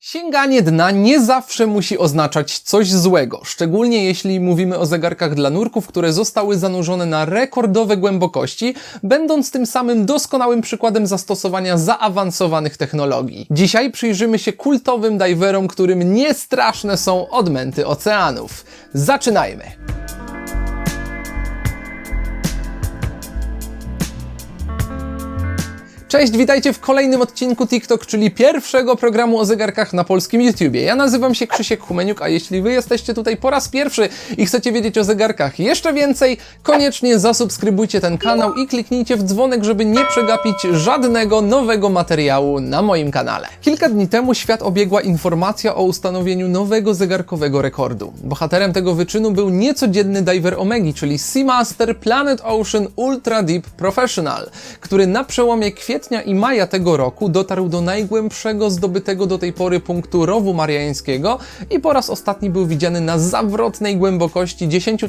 Sięganie dna nie zawsze musi oznaczać coś złego, szczególnie jeśli mówimy o zegarkach dla nurków, które zostały zanurzone na rekordowe głębokości, będąc tym samym doskonałym przykładem zastosowania zaawansowanych technologii. Dzisiaj przyjrzymy się kultowym diverom, którym niestraszne są odmęty oceanów. Zaczynajmy! Cześć, witajcie w kolejnym odcinku TikTok, czyli pierwszego programu o zegarkach na polskim YouTubie. Ja nazywam się Krzysiek Humeniuk, a jeśli wy jesteście tutaj po raz pierwszy i chcecie wiedzieć o zegarkach jeszcze więcej, koniecznie zasubskrybujcie ten kanał i kliknijcie w dzwonek, żeby nie przegapić żadnego nowego materiału na moim kanale. Kilka dni temu świat obiegła informacja o ustanowieniu nowego zegarkowego rekordu. Bohaterem tego wyczynu był niecodzienny diver Omegi, czyli Seamaster Planet Ocean Ultra Deep Professional, który na przełomie kwietnia kwietnia i maja tego roku dotarł do najgłębszego zdobytego do tej pory punktu rowu mariańskiego i po raz ostatni był widziany na zawrotnej głębokości 10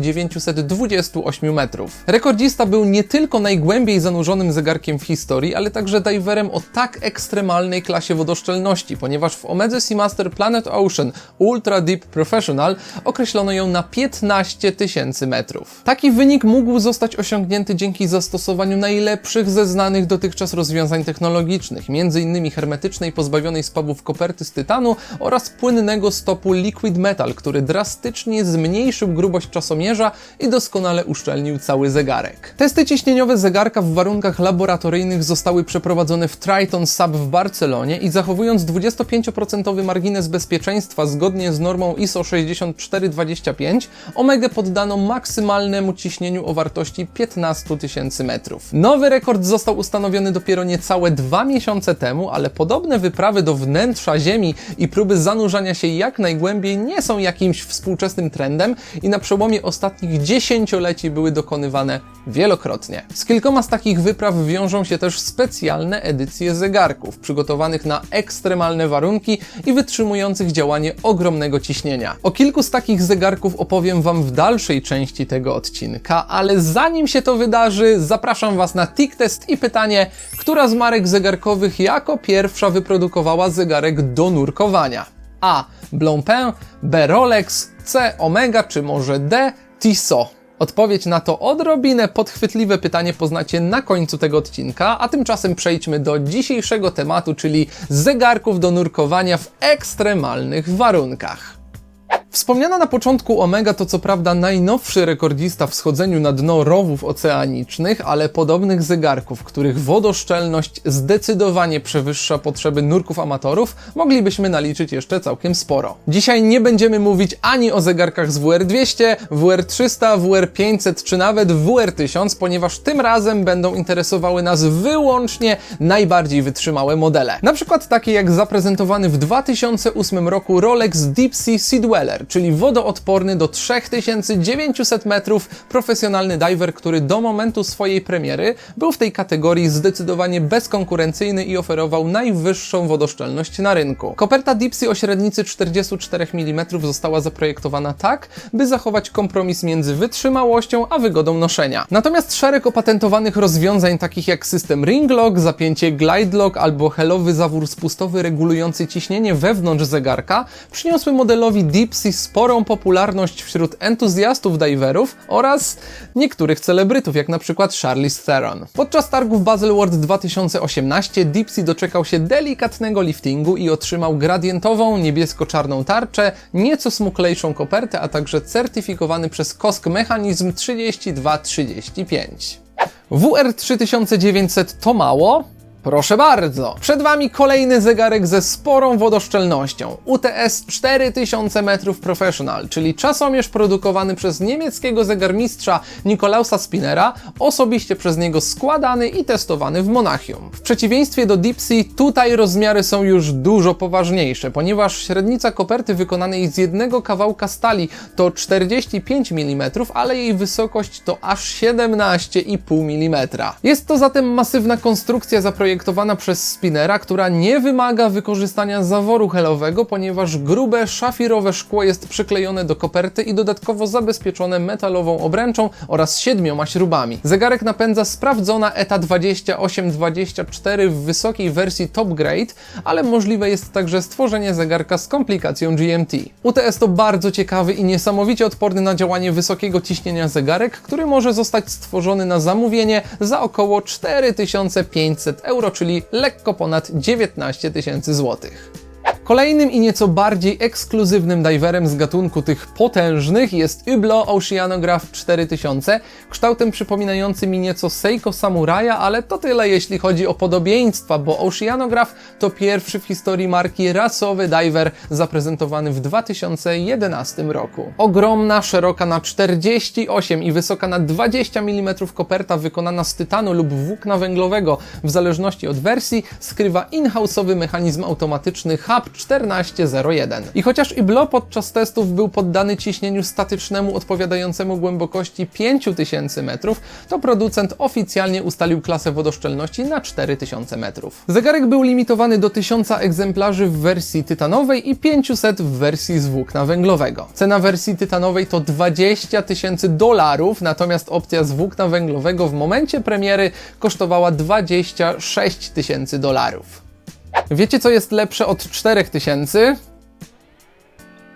928 metrów. Rekordzista był nie tylko najgłębiej zanurzonym zegarkiem w historii, ale także diverem o tak ekstremalnej klasie wodoszczelności, ponieważ w Omedze Seamaster Planet Ocean Ultra Deep Professional określono ją na 15 tysięcy metrów. Taki wynik mógł zostać osiągnięty dzięki zastosowaniu najlepszych ze znanych dotychczas dotychczas rozwiązań technologicznych, m.in. hermetycznej pozbawionej spawów koperty z tytanu oraz płynnego stopu liquid metal, który drastycznie zmniejszył grubość czasomierza i doskonale uszczelnił cały zegarek. Testy ciśnieniowe zegarka w warunkach laboratoryjnych zostały przeprowadzone w Triton Sub w Barcelonie i zachowując 25% margines bezpieczeństwa zgodnie z normą ISO 6425, Omega poddano maksymalnemu ciśnieniu o wartości 15 tysięcy metrów. Nowy rekord został ustanowiony dopiero niecałe dwa miesiące temu, ale podobne wyprawy do wnętrza Ziemi i próby zanurzania się jak najgłębiej nie są jakimś współczesnym trendem i na przełomie ostatnich dziesięcioleci były dokonywane wielokrotnie. Z kilkoma z takich wypraw wiążą się też specjalne edycje zegarków, przygotowanych na ekstremalne warunki i wytrzymujących działanie ogromnego ciśnienia. O kilku z takich zegarków opowiem Wam w dalszej części tego odcinka, ale zanim się to wydarzy, zapraszam Was na TikTest i pytanie, która z marek zegarkowych jako pierwsza wyprodukowała zegarek do nurkowania? A. Blancpain, B. Rolex, C. Omega, czy może D. Tissot? Odpowiedź na to odrobinę podchwytliwe pytanie poznacie na końcu tego odcinka, a tymczasem przejdźmy do dzisiejszego tematu, czyli zegarków do nurkowania w ekstremalnych warunkach. Wspomniana na początku Omega to co prawda najnowszy rekordzista w schodzeniu na dno rowów oceanicznych, ale podobnych zegarków, których wodoszczelność zdecydowanie przewyższa potrzeby nurków amatorów, moglibyśmy naliczyć jeszcze całkiem sporo. Dzisiaj nie będziemy mówić ani o zegarkach z WR200, WR300, WR500 czy nawet WR1000, ponieważ tym razem będą interesowały nas wyłącznie najbardziej wytrzymałe modele. Na przykład takie jak zaprezentowany w 2008 roku Rolex Deep Sea Sidweller, czyli wodoodporny do 3900 metrów profesjonalny diver, który do momentu swojej premiery był w tej kategorii zdecydowanie bezkonkurencyjny i oferował najwyższą wodoszczelność na rynku. Koperta Dipsy o średnicy 44 mm została zaprojektowana tak, by zachować kompromis między wytrzymałością a wygodą noszenia. Natomiast szereg opatentowanych rozwiązań takich jak system ring lock, zapięcie glide lock albo helowy zawór spustowy regulujący ciśnienie wewnątrz zegarka przyniosły modelowi Dipsy sporą popularność wśród entuzjastów diverów oraz niektórych celebrytów, jak na przykład Charlize Theron. Podczas targów Baselworld 2018 Dipsy doczekał się delikatnego liftingu i otrzymał gradientową niebiesko-czarną tarczę, nieco smuklejszą kopertę, a także certyfikowany przez KOSK mechanizm 3235. WR 3900 to mało? Proszę bardzo. Przed Wami kolejny zegarek ze sporą wodoszczelnością. UTS 4000 metrów Professional, czyli czasomierz produkowany przez niemieckiego zegarmistrza Nikolausa Spinera, osobiście przez niego składany i testowany w Monachium. W przeciwieństwie do Dipsy, tutaj rozmiary są już dużo poważniejsze, ponieważ średnica koperty wykonanej z jednego kawałka stali to 45 mm, ale jej wysokość to aż 17,5 mm. Jest to zatem masywna konstrukcja zaprojektowana zaprojektowana przez Spinnera, która nie wymaga wykorzystania zaworu helowego, ponieważ grube, szafirowe szkło jest przyklejone do koperty i dodatkowo zabezpieczone metalową obręczą oraz siedmioma śrubami. Zegarek napędza sprawdzona ETA 2824 w wysokiej wersji Top Grade, ale możliwe jest także stworzenie zegarka z komplikacją GMT. UTS to bardzo ciekawy i niesamowicie odporny na działanie wysokiego ciśnienia zegarek, który może zostać stworzony na zamówienie za około 4500 euro, czyli lekko ponad 19 tysięcy złotych. Kolejnym i nieco bardziej ekskluzywnym diverem z gatunku tych potężnych jest Hublot Oceanograph 4000, kształtem przypominający mi nieco Seiko Samuraja, ale to tyle jeśli chodzi o podobieństwa, bo Oceanograph to pierwszy w historii marki rasowy diver zaprezentowany w 2011 roku. Ogromna, szeroka na 48 i wysoka na 20 mm koperta wykonana z tytanu lub włókna węglowego, w zależności od wersji, skrywa in-house'owy mechanizm automatyczny HAP 1401. I chociaż Iblo podczas testów był poddany ciśnieniu statycznemu odpowiadającemu głębokości 5000 metrów, to producent oficjalnie ustalił klasę wodoszczelności na 4000 metrów. Zegarek był limitowany do 1000 egzemplarzy w wersji tytanowej i 500 w wersji z włókna węglowego. Cena wersji tytanowej to 20 tysięcy dolarów, natomiast opcja z włókna węglowego w momencie premiery kosztowała 26 tysięcy dolarów. Wiecie, co jest lepsze od 4000?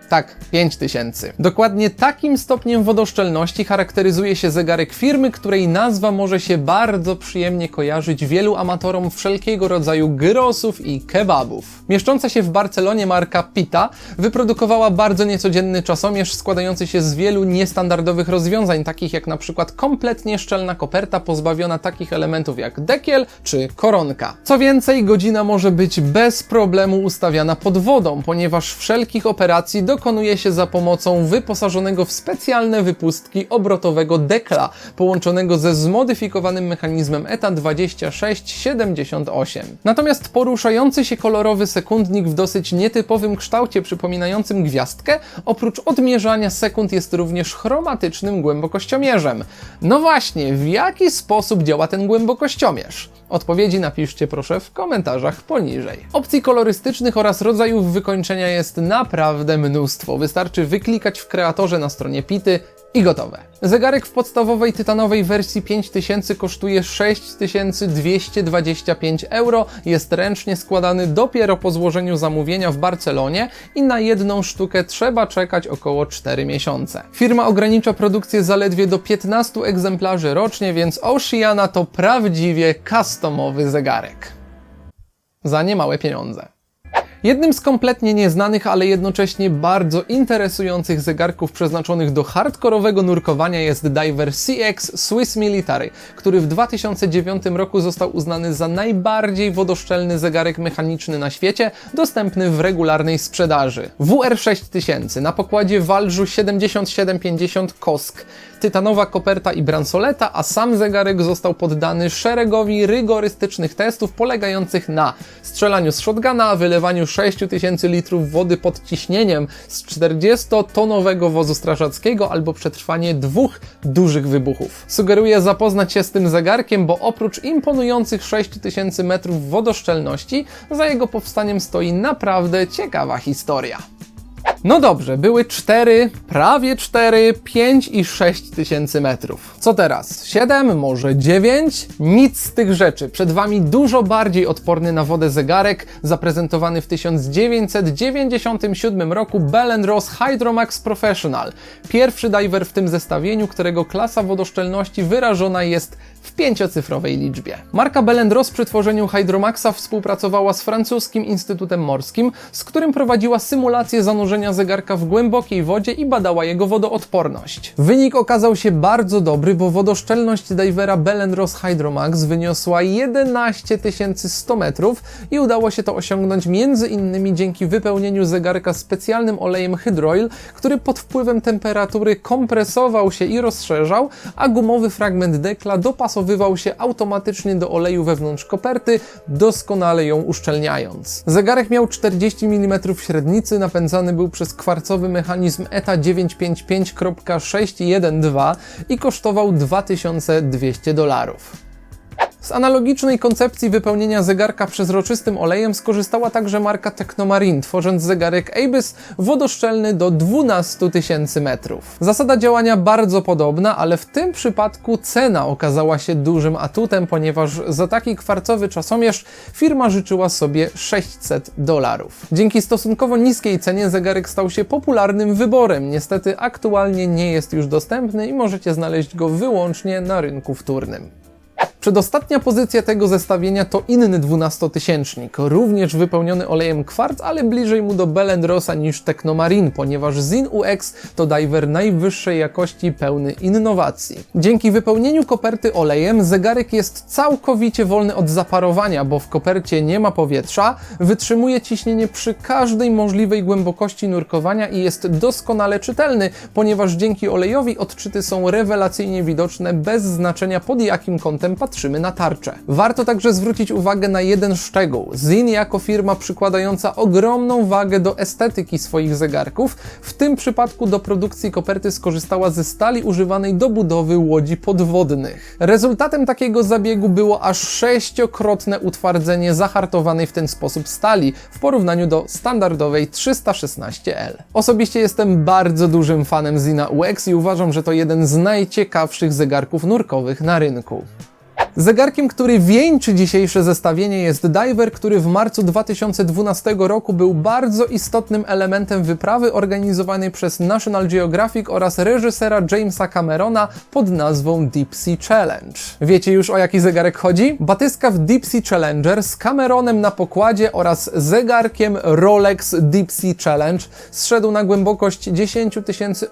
Tak, 5000. Dokładnie takim stopniem wodoszczelności charakteryzuje się zegarek firmy, której nazwa może się bardzo przyjemnie kojarzyć wielu amatorom wszelkiego rodzaju gyrosów i kebabów. Mieszcząca się w Barcelonie marka Pita wyprodukowała bardzo niecodzienny czasomierz składający się z wielu niestandardowych rozwiązań, takich jak na przykład kompletnie szczelna koperta pozbawiona takich elementów jak dekiel czy koronka. Co więcej, godzina może być bez problemu ustawiana pod wodą, ponieważ wszelkich operacji do dokonuje się za pomocą wyposażonego w specjalne wypustki obrotowego dekla, połączonego ze zmodyfikowanym mechanizmem ETA 2678. Natomiast poruszający się kolorowy sekundnik w dosyć nietypowym kształcie przypominającym gwiazdkę, oprócz odmierzania sekund jest również chromatycznym głębokościomierzem. No właśnie, w jaki sposób działa ten głębokościomierz? Odpowiedzi napiszcie proszę w komentarzach poniżej. Opcji kolorystycznych oraz rodzajów wykończenia jest naprawdę mnóstwo. Wystarczy wyklikać w kreatorze na stronie Pity i gotowe. Zegarek w podstawowej tytanowej wersji 5000 kosztuje 6225 euro, jest ręcznie składany dopiero po złożeniu zamówienia w Barcelonie i na jedną sztukę trzeba czekać około 4 miesiące. Firma ogranicza produkcję zaledwie do 15 egzemplarzy rocznie, więc Oceana to prawdziwie customowy zegarek. Za niemałe pieniądze. Jednym z kompletnie nieznanych, ale jednocześnie bardzo interesujących zegarków przeznaczonych do hardkorowego nurkowania jest Diver CX Swiss Military, który w 2009 roku został uznany za najbardziej wodoszczelny zegarek mechaniczny na świecie, dostępny w regularnej sprzedaży. WR6000 na pokładzie Walżu 7750 Kosk tytanowa koperta i bransoleta, a sam zegarek został poddany szeregowi rygorystycznych testów polegających na strzelaniu z shotguna, wylewaniu 6000 litrów wody pod ciśnieniem z 40-tonowego wozu strażackiego albo przetrwanie dwóch dużych wybuchów. Sugeruję zapoznać się z tym zegarkiem, bo oprócz imponujących 6000 metrów wodoszczelności, za jego powstaniem stoi naprawdę ciekawa historia. No dobrze, były 4, prawie 4, 5 i 6 tysięcy metrów. Co teraz? 7, może 9? Nic z tych rzeczy. Przed Wami dużo bardziej odporny na wodę zegarek, zaprezentowany w 1997 roku Bell Ross Hydromax Professional. Pierwszy diver w tym zestawieniu, którego klasa wodoszczelności wyrażona jest w pięciocyfrowej liczbie. Marka Bell przy tworzeniu Hydromaxa współpracowała z francuskim Instytutem Morskim, z którym prowadziła symulację zanurzenia zegarka w głębokiej wodzie i badała jego wodoodporność. Wynik okazał się bardzo dobry, bo wodoszczelność divera Bell Ross Hydromax wyniosła 11 100 metrów i udało się to osiągnąć między innymi dzięki wypełnieniu zegarka specjalnym olejem hydroil, który pod wpływem temperatury kompresował się i rozszerzał, a gumowy fragment dekla dopasowywał się automatycznie do oleju wewnątrz koperty, doskonale ją uszczelniając. Zegarek miał 40 mm średnicy, napędzany był przez kwarcowy mechanizm ETA 955.612 i kosztował 2200 dolarów. Z analogicznej koncepcji wypełnienia zegarka przezroczystym olejem skorzystała także marka Technomarine, tworząc zegarek Abis wodoszczelny do 12 tysięcy metrów. Zasada działania bardzo podobna, ale w tym przypadku cena okazała się dużym atutem, ponieważ za taki kwarcowy czasomierz firma życzyła sobie 600 dolarów. Dzięki stosunkowo niskiej cenie zegarek stał się popularnym wyborem. Niestety aktualnie nie jest już dostępny i możecie znaleźć go wyłącznie na rynku wtórnym. Przedostatnia pozycja tego zestawienia to inny 12-tysięcznik, również wypełniony olejem kwarc, ale bliżej mu do Belendrosa niż Technomarine, ponieważ Zin UX to diver najwyższej jakości pełny innowacji. Dzięki wypełnieniu koperty olejem zegarek jest całkowicie wolny od zaparowania, bo w kopercie nie ma powietrza, wytrzymuje ciśnienie przy każdej możliwej głębokości nurkowania i jest doskonale czytelny, ponieważ dzięki olejowi odczyty są rewelacyjnie widoczne bez znaczenia pod jakim kątem patrzymy na tarczę. Warto także zwrócić uwagę na jeden szczegół. Zin jako firma przykładająca ogromną wagę do estetyki swoich zegarków, w tym przypadku do produkcji koperty skorzystała ze stali używanej do budowy łodzi podwodnych. Rezultatem takiego zabiegu było aż sześciokrotne utwardzenie zahartowanej w ten sposób stali w porównaniu do standardowej 316L. Osobiście jestem bardzo dużym fanem Zina UX i uważam, że to jeden z najciekawszych zegarków nurkowych na rynku. Zegarkiem, który wieńczy dzisiejsze zestawienie jest diver, który w marcu 2012 roku był bardzo istotnym elementem wyprawy organizowanej przez National Geographic oraz reżysera Jamesa Camerona pod nazwą Deep Sea Challenge. Wiecie już o jaki zegarek chodzi? Batyskaw Deep Sea Challenger z Cameronem na pokładzie oraz zegarkiem Rolex Deep Sea Challenge zszedł na głębokość 10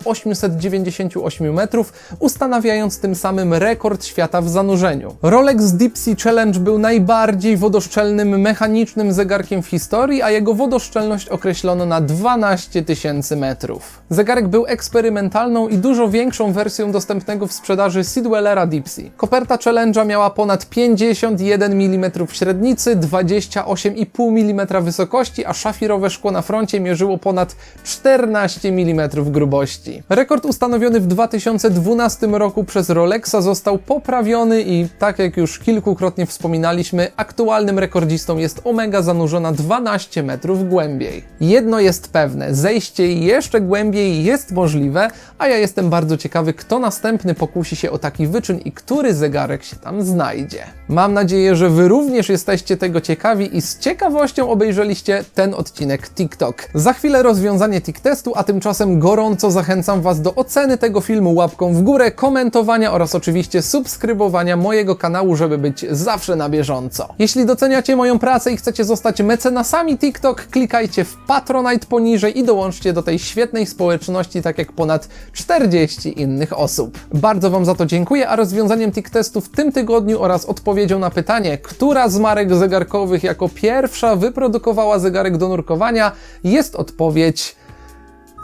898 metrów, ustanawiając tym samym rekord świata w zanurzeniu. Rolex Deep Sea Challenge był najbardziej wodoszczelnym mechanicznym zegarkiem w historii, a jego wodoszczelność określono na 12 tysięcy metrów. Zegarek był eksperymentalną i dużo większą wersją dostępnego w sprzedaży Sidwellera Deep Sea. Koperta Challenge'a miała ponad 51 mm średnicy, 28,5 mm wysokości, a szafirowe szkło na froncie mierzyło ponad 14 mm grubości. Rekord ustanowiony w 2012 roku przez Rolexa został poprawiony i tak jak już kilkukrotnie wspominaliśmy, aktualnym rekordzistą jest Omega zanurzona 12 metrów głębiej. Jedno jest pewne, zejście jeszcze głębiej jest możliwe, a ja jestem bardzo ciekawy, kto następny pokusi się o taki wyczyn i który zegarek się tam znajdzie. Mam nadzieję, że Wy również jesteście tego ciekawi i z ciekawością obejrzeliście ten odcinek TikTok. Za chwilę rozwiązanie TikTestu, a tymczasem gorąco zachęcam Was do oceny tego filmu łapką w górę, komentowania oraz oczywiście subskrybowania mojego kanału, żeby być zawsze na bieżąco. Jeśli doceniacie moją pracę i chcecie zostać mecenasami TikTok, klikajcie w Patronite poniżej i dołączcie do tej świetnej społeczności, tak jak ponad 40 innych osób. Bardzo Wam za to dziękuję, a rozwiązaniem TikTestu w tym tygodniu oraz odpowiedzią na pytanie, która z marek zegarkowych jako pierwsza wyprodukowała zegarek do nurkowania, jest odpowiedź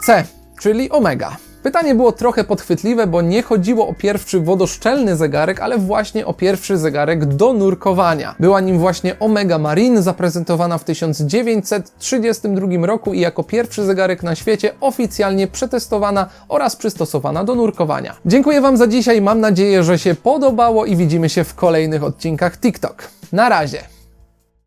C, czyli Omega. Pytanie było trochę podchwytliwe, bo nie chodziło o pierwszy wodoszczelny zegarek, ale właśnie o pierwszy zegarek do nurkowania. Była nim właśnie Omega Marine, zaprezentowana w 1932 roku i jako pierwszy zegarek na świecie oficjalnie przetestowana oraz przystosowana do nurkowania. Dziękuję Wam za dzisiaj, mam nadzieję, że się podobało i widzimy się w kolejnych odcinkach TikTok. Na razie!